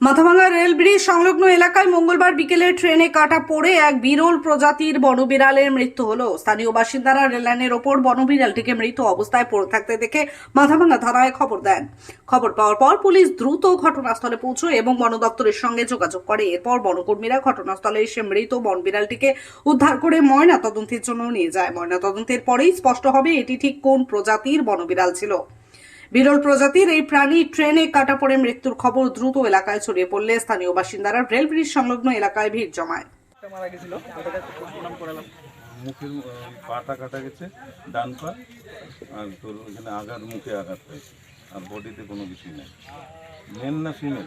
Mathabhanga rail bridge সংলগ্ন এলাকায় মঙ্গলবার বিকেলে ট্রেনে কাটা পড়ে এক বিরল প্রজাতির বনবিড়ালের মৃত্যু হলো। স্থানীয় বাসিন্দারা রেললাইনের ওপর বনবিড়ালটিকে মৃত অবস্থায় পড়ে থাকতে দেখে মাথাভাঙ্গা থানায় খবর দেন। খবর পাওয়ার পর পুলিশ দ্রুত ঘটনাস্থলে পৌঁছয় এবং বন দপ্তরের সঙ্গে যোগাযোগ করে। এরপর বনকর্মীরা ঘটনাস্থলে এসে মৃত বনবিড়ালটিকে উদ্ধার করে ময়না তদন্তের জন্য নিয়ে যায়। ময়না তদন্তের পরেই স্পষ্ট হবে এটি ঠিক কোন প্রজাতির বনবিড়াল ছিল। বিরল প্রজাতির এই প্রাণী ট্রেনে কাটা পড়ে মৃত্যুর খবর দ্রুত এলাকায় ছড়িয়ে পড়লে স্থানীয় বাসিন্দারা রেল ব্রিজ সংলগ্ন এলাকায় ভিড় জমায়। একটা মারা গেছিল। পাটা কাটা গেছে ডান পা আর তোর ওখানে আঘাত মুখে আঘাত হয়েছে। আর বডিতে কোনো কিছুই নেই। মেল না ফিমেল?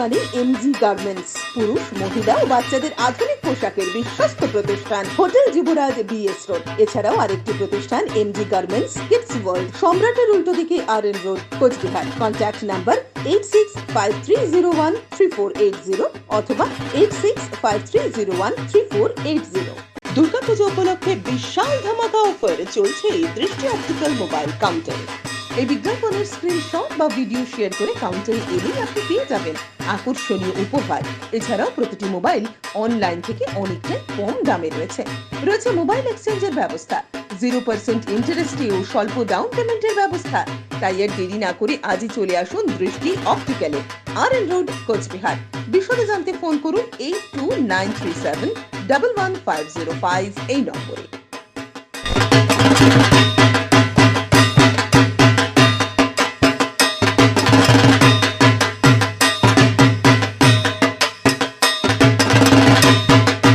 মানে এমজি গার্মেন্টস পুরুষ, মহিলা ও বাচ্চাদের আধুনিক পোশাকের বিশ্বস্ত প্রতিষ্ঠান, হোটেল যুবরাজ বিএস রোড এছাড়াও আরেকটি প্রতিষ্ঠান এমজি গার্মেন্টস কিডস ওয়ার্ল্ড সম্রাটের উল্টো দিকে R N road Cooch Behar. Contact number eight six five three zero one three four eight zero অথবা eight six five three zero one three four eight zero Durga Puja উপলক্ষে বিশাল ধামাকা offer চলছে দৃষ্টি optical mobile কাউন্টারে। এই বিজ্ঞাপনের screenshot বা ভিডিও শেয়ার করে কাউন্টারে এলেই আপনি পেয়ে যাবেন আকর্ষণীয় উপহার। এছাড়াও প্রতিটি মোবাইল অনলাইন থেকে অনেকটাই কম দামে রয়েছে। রয়েছে মোবাইল এক্সচেঞ্জের ব্যবস্থা। জিরো পার্সেন্ট ইন্টারেস্টে ও স্বল্প ডাউন পেমেন্টের ব্যবস্থা। তাই আর দেরি না করে আজই চলে আসুন দৃষ্টি অপটিক্যালে আর এন রোড কোচবিহার। বিশদে জানতে ফোন করুন eight two nine three seven double one five zero five এই নম্বরে।